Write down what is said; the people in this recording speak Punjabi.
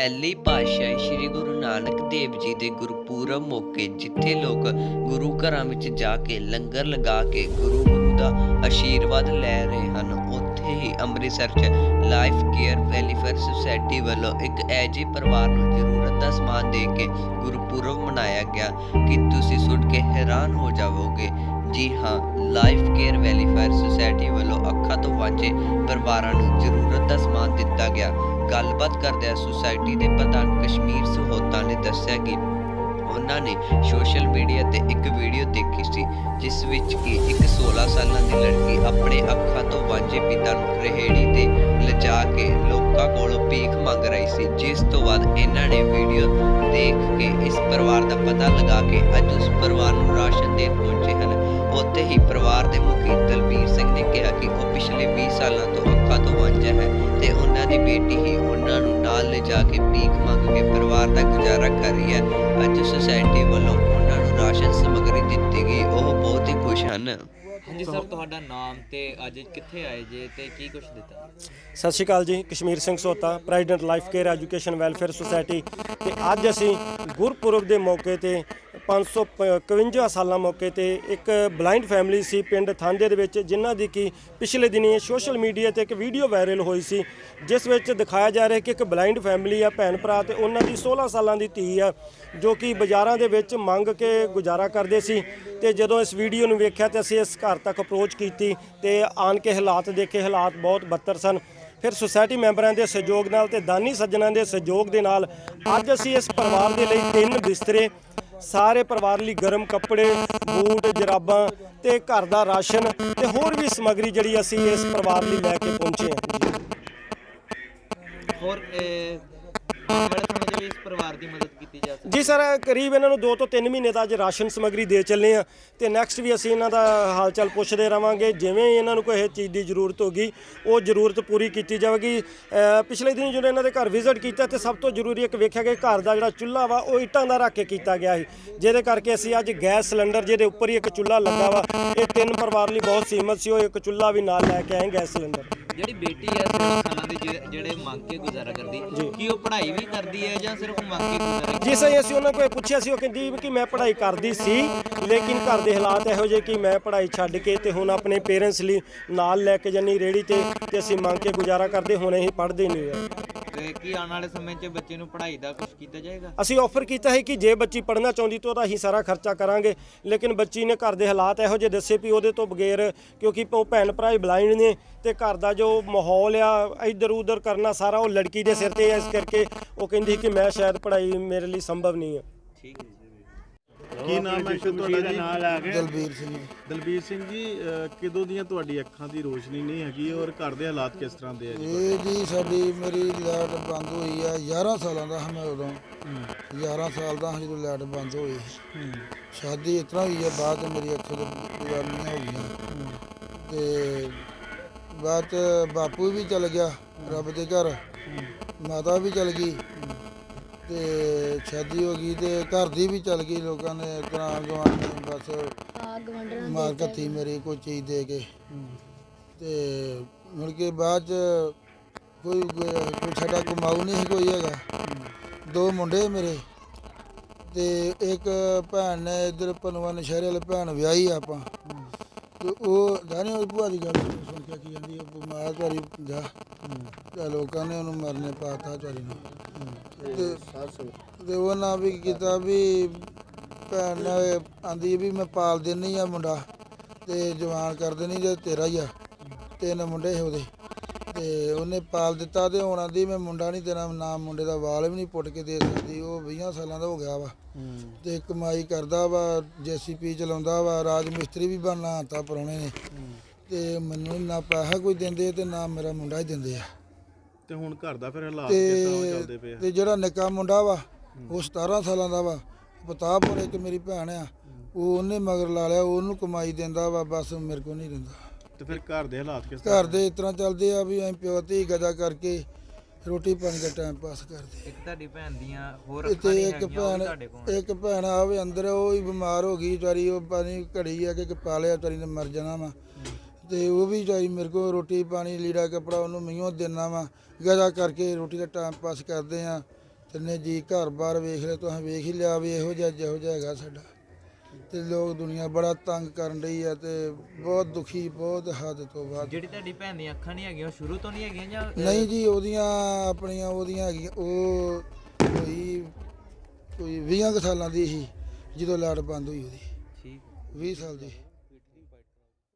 ਪਹਿਲੀ ਪਾਤਸ਼ਾਹੀ ਸ੍ਰੀ ਗੁਰੂ ਨਾਨਕ ਦੇਵ ਜੀ ਦੇ ਗੁਰਪੁਰਬ ਮੌਕੇ, ਜਿੱਥੇ ਲੋਕ ਗੁਰੂ ਘਰਾਂ ਵਿੱਚ ਜਾ ਕੇ ਲੰਗਰ ਲਗਾ ਕੇ ਗੁਰੂ ਗੁਰੂ ਦਾ ਆਸ਼ੀਰਵਾਦ ਲੈ ਰਹੇ ਹਨ। ਉੱਥੇ ਹੀ ਅੰਮ੍ਰਿਤਸਰ 'ਚ ਲਾਈਫ ਕੇਅਰ ਵੈਲਫੇਅਰ ਸੁਸਾਇਟੀ ਵੱਲੋਂ ਇੱਕ ਐਜੇ ਪਰਿਵਾਰ ਨੂੰ ਜ਼ਰੂਰਤ ਦਾ ਸਮਾਨ ਦੇ ਕੇ ਗੁਰਪੁਰਬ ਮਨਾਇਆ ਗਿਆ ਕਿ ਤੁਸੀਂ ਸੁਣ ਕੇ ਹੈਰਾਨ ਹੋ ਜਾਵੋਗੇ ਜੀ ਹਾਂ ਲਾਈਫ ਕੇਅਰ ਵੈਲਫੇਅਰ ਸੁਸਾਇਟੀ ਵੱਲੋਂ ਅੱਖਾਂ ਤੋਂ ਵਾਂਝੇ ਪਰਿਵਾਰਾਂ ਨੂੰ ਜ਼ਰੂਰਤ ਦਾ ਸਮਾਨ ਦਿੱਤਾ ਗਿਆ। ਗੱਲਬਾਤ ਕਰਦਿਆਂ ਸੁਸਾਇਟੀ ਦੇ ਪ੍ਰਧਾਨ ਕਸ਼ਮੀਰ ਸਹੋਤਾ ਨੇ ਦੱਸਿਆ ਕਿ ਉਹਨਾਂ ਨੇ ਸੋਸ਼ਲ ਮੀਡੀਆ ਤੇ ਇੱਕ ਵੀਡੀਓ ਦੇਖੀ ਸੀ, ਜਿਸ ਵਿੱਚ ਕਿ ਇੱਕ 16 ਸਾਲਾਂ ਦੀ ਲੜਕੀ ਆਪਣੇ ਅੱਖਾਂ ਤੋਂ ਵਾਂਝੇ ਪਿਤਾ ਨੂੰ ਰਹਿੜੀ ਤੇ ਲਿਜਾ ਕੇ ਲੋਕਾਂ ਕੋਲੋਂ ਭੀਖ ਮੰਗ ਰਹੀ ਸੀ, ਜਿਸ ਤੋਂ ਬਾਅਦ ਇਹਨਾਂ ਨੇ ਵੀਡੀਓ ਦੇਖ ਕੇ ਇਸ ਪਰਿਵਾਰ ਦਾ ਪਤਾ ਲਗਾ ਕੇ ਅੱਜ ਉਸ ਪਰਿਵਾਰ ਨੂੰ ਰਾਸ਼ਨ ਦੇਣ ਪਹੁੰਚੇ ਹਨ। ਉੱਥੇ ਹੀ ਪਰਿਵਾਰ ਦੇ ਮੁਖੀ ਦਲਬੀਰ ਸਿੰਘ ਨੇ ਕਿਹਾ ਕਿ ਉਹ ਪਿਛਲੇ 20 ਸਾਲਾਂ ਤੋਂ ਅੱਖਾਂ ਤੋਂ ਵਾਂਝਾ ਹੈ ਤੇ ਉਹਨਾਂ ਦੀ ਬੇਟੀ ਹੀ ਉਹਨਾਂ ਨੂੰ ਨਾਲ ਲਿਜਾ ਕੇ ਭੀਖ ਮੰਗ ਕੇ ਪਰਿਵਾਰ ਦਾ ਗੁਜ਼ਾਰਾ ਕਰ ਰਹੀ ਹੈ। ਅੱਜ ਸੁਸਾਇਟੀ ਵੱਲੋਂ ਉਹਨਾਂ ਨੂੰ ਰਾਸ਼ਨ ਸਮੱਗਰੀ ਦਿੱਤੀ ਗਈ ਉਹ ਬਹੁਤ ਹੀ ਖੁਸ਼ ਹਨ। ਹਾਂਜੀ ਸਰ ਤੁਹਾਡਾ ਨਾਮ ਤੇ ਅੱਜ ਕਿੱਥੇ ਆਏ ਜੇ ਤੇ ਕੀ ਕੁਝ ਦਿੱਤਾ? ਸਤਿ ਸ਼੍ਰੀ ਅਕਾਲ ਜੀ Kashmir Singh ਸੋਤਾ president life care education welfare society ਤੇ ਅੱਜ ਅਸੀਂ ਗੁਰਪੁਰਬ ਦੇ ਮੌਕੇ ਤੇ 551 ਸਾਲਾਂ ਮੌਕੇ ਤੇ ਇੱਕ ਬਲਾਈਂਡ ਫੈਮਿਲੀ ਸੀ ਪਿੰਡ ਥਾਂਦੇ ਦੇ ਵਿੱਚ, ਜਿਨ੍ਹਾਂ ਦੀ ਕਿ ਪਿਛਲੇ ਦਿਨੀ ਸੋਸ਼ਲ ਮੀਡੀਆ ਤੇ ਇੱਕ ਵੀਡੀਓ ਵਾਇਰਲ ਹੋਈ ਸੀ, ਜਿਸ ਵਿੱਚ ਦਿਖਾਇਆ ਜਾ ਰਿਹਾ ਕਿ ਇੱਕ ਬਲਾਈਂਡ ਫੈਮਿਲੀ ਆ, ਭੈਣ ਭਰਾ ਤੇ ਉਹਨਾਂ ਦੀ 16 ਸਾਲਾਂ ਦੀ ਧੀ ਆ, ਜੋ ਕਿ ਬਾਜ਼ਾਰਾਂ ਦੇ ਵਿੱਚ ਮੰਗ ਕੇ ਗੁਜ਼ਾਰਾ ਕਰਦੇ ਸੀ। ਤੇ ਜਦੋਂ ਇਸ ਵੀਡੀਓ ਨੂੰ ਵੇਖਿਆ ਤੇ ਅਸੀਂ ਇਸ ਘਰ ਤੱਕ ਅਪਰੋਚ ਕੀਤੀ ਤੇ ਆਣ ਕੇ ਹਾਲਾਤ ਦੇਖੇ, ਹਾਲਾਤ ਬਹੁਤ ਬੱਤਰ ਸਨ। ਫਿਰ ਸੁਸਾਇਟੀ ਮੈਂਬਰਾਂ ਦੇ ਸਹਿਯੋਗ ਨਾਲ ਤੇ ਦਾਨੀ ਸੱਜਣਾਂ ਦੇ ਸਹਿਯੋਗ ਦੇ ਨਾਲ ਅੱਜ ਅਸੀਂ ਇਸ ਪਰਿਵਾਰ ਦੇ ਲਈ ਤਿੰਨ ਬਿਸਤਰੇ ਸਾਰੇ ਪਰਿਵਾਰ ਲਈ ਗਰਮ ਕੱਪੜੇ, ਬੂਟ, ਜਰਾਬਾਂ ਤੇ ਘਰ ਦਾ ਰਾਸ਼ਨ ਤੇ ਹੋਰ ਵੀ ਸਮੱਗਰੀ ਜਿਹੜੀ ਅਸੀਂ ਇਸ ਪਰਿਵਾਰ ਲਈ ਲੈ ਕੇ ਪਹੁੰਚੇ ਹਾਂ। ਹੋਰ, ਇਹ ਇਸ ਪਰਿਵਾਰ ਦੀ ਮਦਦ ਕੀਤੀ ਜਾ ਸਕਦੀ ਜੀ ਸਰ ਕਰੀਬ ਇਹਨਾਂ ਨੂੰ 2 ਤੋਂ 3 ਮਹੀਨੇ ਦਾ ਅੱਜ ਰਾਸ਼ਨ ਸਮੱਗਰੀ ਦੇ ਚੱਲੇ ਆ ਤੇ ਨੈਕਸਟ ਵੀ ਅਸੀਂ ਇਹਨਾਂ ਦਾ ਹਾਲ ਚਾਲ ਪੁੱਛਦੇ ਰਵਾਂਗੇ। ਜਿਵੇਂ ਇਹਨਾਂ ਨੂੰ ਕੋਈ ਇਹ ਚੀਜ਼ ਦੀ ਜ਼ਰੂਰਤ ਹੋਗੀ ਉਹ ਜ਼ਰੂਰਤ ਪੂਰੀ ਕੀਤੀ ਜਾਵੇਗੀ। ਪਿਛਲੇ ਦਿਨ ਜਦੋਂ ਇਹਨਾਂ ਦੇ ਘਰ ਵਿਜ਼ਿਟ ਕੀਤਾ ਤੇ ਸਭ ਤੋਂ ਜ਼ਰੂਰੀ ਇੱਕ ਵੇਖਿਆ ਕਿ ਘਰ ਦਾ ਜਿਹੜਾ ਚੁੱਲ੍ਹਾ ਵਾ ਉਹ ਇੱਟਾਂ ਦਾ ਰੱਖ ਕੇ ਕੀਤਾ ਗਿਆ ਸੀ। ਜਿਹਦੇ ਕਰਕੇ ਅਸੀਂ ਅੱਜ ਗੈਸ ਸਿਲੰਡਰ ਜਿਹਦੇ ਉੱਪਰ ਹੀ ਇੱਕ ਚੁੱਲ੍ਹਾ ਲੱਗਾ ਵਾ ਇਹ ਤਿੰਨ ਪਰਿਵਾਰ ਲਈ ਬਹੁਤ ਸੀਮਤ ਸੀ। ਉਹ ਇੱਕ ਚੁੱਲ੍ਹਾ ਵੀ ਨਾਲ ਲੈ ਕੇ ਆਏ ਗੈਸ ਸਿਲੰਡਰ। ਜਿਹੜੀ ਬੇਟੀ ਹੈ 16 ਸਾਲਾਂ ਦੀ ਜਿਹੜੇ- ਮੰਗ ਕੇ ਗੁਜ਼ਾਰਾ ਕਰਦੀ ਕੀ ਉਹ ਪੜ੍ਹਾਈ ਵੀ ਕਰਦੀ ਹੈ ਜਾਂ ਸਿਰਫ ਮੰਗ ਕੇ ਗੁਜ਼ਾਰਾ ਜਿਸ ਅਸੀਂ ਅਸੀਂ ਉਹਨਾਂ ਕੋਲ ਪੁੱਛਿਆ ਸੀ ਉਹ ਕਹਿੰਦੀ ਕਿ ਮੈਂ ਪੜ੍ਹਾਈ ਕਰਦੀ ਸੀ ਲੇਕਿਨ ਘਰ ਦੇ ਹਾਲਾਤ ਇਹੋ ਜਿਹੇ ਕਿ ਮੈਂ ਪੜ੍ਹਾਈ ਛੱਡ ਕੇ ਤੇ ਹੁਣ ਆਪਣੇ ਪੇਰੈਂਟਸ ਲਈ ਨਾਲ ਲੈ ਕੇ ਜਾਨੀ ਰੇੜੀ ਤੇ ਤੇ ਅਸੀਂ ਮੰਗ ਕੇ ਗੁਜ਼ਾਰਾ ਕਰਦੇ ਹੁਣੇ ਹੀ ਪੜ੍ਹਦੇ ਨਹੀਂ ਹੈ ਤੇ ਕੀ ਆਉਣ ਵਾਲੇ ਸਮੇਂ 'ਚ ਬੱਚੇ ਨੂੰ ਪੜ੍ਹਾਈ ਦਾ ਕੁਝ ਕੀਤਾ ਜਾਏਗਾ? ਅਸੀਂ ਆਫਰ ਕੀਤਾ ਹੈ ਕਿ ਜੇ ਬੱਚੀ ਪੜ੍ਹਨਾ ਚਾਹੁੰਦੀ ਤਾਂ ਉਹਦਾ ਅਸੀਂ ਸਾਰਾ ਖਰਚਾ ਕਰਾਂਗੇ ਲੇਕਿਨ ਬੱਚੀ ਨੇ ਘਰ ਦੇ ਹਾਲਾਤ ਇਹੋ ਜਿਹੇ ਦੱਸੇ ਵੀ ਉਹਦੇ ਤੋਂ ਬਗੈਰ ਕਿਉਂਕਿ ਉਹ ਭੈਣ ਭਰਾ ਬਲਾਈਂਡ ਨੇ ਤੇ ਘਰ ਦਾ ਜੋ ਮਾਹੌਲ ਆ ਇੱਧਰ ਉੱਧਰ ਕਰਨਾ ਸਾਰਾ ਉਹ ਲੜਕੀ ਦੇ ਸਿਰ ਤੇ ਹੈ ਇਸ ਕਰਕੇ ਉਹ ਕਹਿੰਦੀ ਕਿ ਮੈਂ ਸ਼ਾਇਦ ਪੜ੍ਹਾਈ ਮੇਰੇ ਲਈ ਸੰਭਵ ਨਹੀਂ ਹੈ। ਠੀਕ ਹੈ ਕੀ ਨਾਮ ਹੈ ਅੰਕਲ ਤੁਹਾਡਾ ਜੀ? ਦਲਬੀਰ ਸਿੰਘ ਦਲਬੀਰ ਸਿੰਘ ਜੀ ਕਿਦੋਂ ਦੀਆਂ ਤੁਹਾਡੀ ਅੱਖਾਂ ਦੀ ਰੋਸ਼ਨੀ ਨਹੀਂ ਹੈਗੀ ਔਰ ਘਰ ਦੇ ਹਾਲਾਤ ਕਿਸ ਤਰ੍ਹਾਂ ਦੇ ਆ ਜੀ ਇਹ ਜੀ ਸਾਡੀ ਮੇਰੀ ਲਾਈਟ ਬੰਦ ਹੋਈ ਆ 11 ਸਾਲਾਂ ਦਾ ਹਾਂ ਮੈਂ ਉਦੋਂ। 11 ਸਾਲ ਦਾ ਹਾਂ ਜਦੋਂ ਲਾਈਟ ਬੰਦ ਹੋਈ। ਸ਼ਾਦੀ ਇਸ ਤਰ੍ਹਾਂ ਹੋਈ ਆ ਬਾਅਦ 'ਚ ਮੇਰੀ ਅੱਖਾਂ ਦੇ ਪੂਰਾਨੀਆਂ ਹੋ। ਗਈਆਂ ਤੇ ਬਾਅਦ 'ਚ ਬਾਪੂ ਵੀ ਚਲ ਗਿਆ ਰੱਬ ਦੇ ਘਰ। ਮਾਤਾ ਵੀ ਚਲ ਗਈ। ਤੇ ਸ਼ਾਦੀ ਹੋ ਗਈ ਤੇ ਘਰ ਦੀ ਵੀ ਚਲ ਗਈ ਲੋਕਾਂ ਨੇ ਤਰ੍ਹਾਂ ਗਵਾਨ ਨੇ ਬਸ ਮਾਰ ਕੱਤੀ ਮੇਰੀ ਕੋਈ ਚੀਜ਼ ਦੇ ਕੇ। ਤੇ ਮੁੜ ਕੇ ਬਾਅਦ ਚ ਕੋਈ ਕੋਈ ਸਾਡਾ ਕਮਾਊ ਨਹੀਂ ਸੀ ਕੋਈ ਹੈਗਾ। ਦੋ ਮੁੰਡੇ ਮੇਰੇ ਤੇ ਇੱਕ ਭੈਣ ਨੇ ਇਧਰ ਪਨਵਾ ਨਸ਼ਹਿਰੇ ਵਾਲੇ ਭੈਣ ਵਿਆਹੀ ਆ ਆਪਾਂ। ਤੇ ਉਹ ਜਾਨੀ ਉਹ ਭੂਆ ਦੀ ਗੱਲ ਸੁਣ ਕੇ ਕੀ ਜਾਂਦੀ ਉਹ ਬਿਮਾਰ ਤੁਹਾਡੀ ਜਾ। ਤੇ ਲੋਕਾਂ ਨੇ ਉਹਨੂੰ ਮਰਨੇ ਪਾਤਾ ਤੁਹਾਡੀ ਨੂੰ। ਤੇ ਤੇ ਉਹਨਾਂ ਵੀ ਕੀਤਾ ਵੀ ਭੈਣ ਨੇ ਆਂਦੀ ਵੀ ਮੈਂ ਪਾਲ ਦੇਣੀ ਆ ਮੁੰਡਾ ਤੇ ਜਵਾਨ ਕਰ ਦੇਣੀ ਜੇ ਤੇਰਾ ਹੀ ਆ। ਤਿੰਨ ਮੁੰਡੇ ਸੀ ਉਹਦੇ। ਤੇ ਉਹਨੇ ਪਾਲ ਦਿੱਤਾ ਤੇ ਹੁਣ ਆਂਦੀ ਮੈਂ ਮੁੰਡਾ ਨਹੀਂ ਤੇਰਾ ਨਾਮ ਮੁੰਡੇ ਦਾ ਵਾਲ ਵੀ ਨਹੀਂ ਪੁੱਟ ਕੇ ਦੇ ਸਕਦੀ। ਉਹ 20 ਸਾਲਾਂ ਦਾ ਹੋ ਗਿਆ ਵਾ। ਤੇ ਕਮਾਈ ਕਰਦਾ ਵਾ ਜੀਸੀਪੀ ਚਲਾਉਂਦਾ ਵਾ ਰਾਜ ਮਿਸਤਰੀ ਵੀ ਬਣਨਾ ਆਤਾ ਪਰੋਣੇ ਨੇ। ਤੇ ਮੈਨੂੰ ਨਾ ਪੈਸਾ ਕੋਈ ਦਿੰਦੇ ਤੇ ਨਾ ਮੇਰਾ ਮੁੰਡਾ ਹੀ ਦਿੰਦੇ ਆ। ਤੇ ਹੁਣ ਘਰ ਦਾ ਫਿਰ ਹਾਲਾਤ ਕਿਸ ਤਰ੍ਹਾਂ ਤੇ ਚੱਲਦੇ ਪਏ ਆ? ਤੇ ਜਿਹੜਾ ਨਿੱਕਾ ਮੁੰਡਾ ਵਾ ਉਹ 17 ਸਾਲਾਂ ਦਾ ਵਾ। ਪਤਾਪੁਰ ਇੱਕ ਮੇਰੀ ਭੈਣ ਆ ਉਹ ਉਹਨੇ ਮਗਰ ਲਾ ਲਿਆ ਉਹਨੂੰ ਕਮਾਈ ਦਿੰਦਾ ਵਾ ਬਸ ਮੇਰੇ ਕੋ ਨਹੀਂ ਦਿੰਦਾ ਤੇ ਫਿਰ ਘਰ ਦੇ ਹਾਲਾਤ ਕਿਸ ਤਰ੍ਹਾਂ ਘਰ ਦੇ ਇਸ ਤਰ੍ਹਾਂ ਚੱਲਦੇ ਆ ਵੀ ਐਂ ਪਿਓ ਧੀ ਗਦਾ ਕਰਕੇ ਰੋਟੀ ਪਾਣੀ ਦਾ ਟਾਈਮ ਪਾਸ ਕਰਦੇ ਇੱਕ ਤੁਹਾਡੀ ਭੈਣ ਦੀਆਂ ਹੋਰ ਤੇ ਅੱਖਾਂ ਨਹੀਂ ਇੱਕ ਹੈਗੀਆਂ ਉਹ ਵੀ ਭੈਣ ਤੁਹਾਡੇ ਕੋਲ ਇੱਕ ਭੈਣ ਆਵੇ ਅੰਦਰ ਉਹ ਹੀ ਬਿਮਾਰ ਹੋ ਗਈ ਵਿਚਾਰੀ ਉਹ ਪਾਣੀ ਘੜੀ ਆ ਕਿ ਕਿ ਪਾਲਿਆ ਵਿਚਾਰੀ ਨੇ ਮਰ ਜਾਣਾ ਵਾ। ਤੇ ਉਹ ਵੀ ਵਿਚਾਰੀ ਮੇਰੇ ਕੋਲ ਰੋਟੀ ਪਾਣੀ ਲੀੜਾ ਕੱਪੜਾ ਉਹਨੂੰ ਮਈਓ ਦੇਣਾ ਵਾ। ਗਦਾ ਕਰਕੇ ਰੋਟੀ ਦਾ ਟਾਈਮ ਪਾਸ ਕਰਦੇ ਆ। ਤਿੰਨੇ ਜੀ ਘਰ-ਬਾਰ ਵੇਖ ਲਿਆ ਤੁਸੀਂ ਵੇਖ ਹੀ ਲਿਆ ਵੀ ਇਹੋ ਜਿਹਾ ਜਿਹੋ ਜਿਹਾ ਹੈਗਾ ਸਾਡਾ। ਤੇ ਲੋਕ ਦੁਨੀਆ ਬੜਾ ਤੰਗ ਕਰਨ ਰਹੀ ਆ ਤੇ ਬਹੁਤ ਦੁਖੀ ਬਹੁਤ ਹੱਦ ਤੋਂ ਵੱਧ। ਜਿਹੜੀ ਤੁਹਾਡੀ ਭੈਣ ਦੀਆਂ ਅੱਖਾਂ ਨਹੀਂ ਹੈਗੀਆਂ ਉਹ ਸ਼ੁਰੂ ਤੋਂ ਨਹੀਂ ਹੈਗੀਆਂ ਜਾਂ ਨਹੀਂ ਜੀ ਉਹਦੀਆਂ ਆਪਣੀਆਂ ਉਹਦੀਆਂ ਹੈਗੀਆਂ ਉਹ ਕੋਈ ਕੋਈ 20 ਕੁ ਸਾਲਾਂ ਦੀ ਸੀ ਜਦੋਂ ਲਾਟ ਬੰਦ ਹੋਈ ਉਹਦੀ। ਠੀਕ। 20 ਸਾਲ ਦੀ।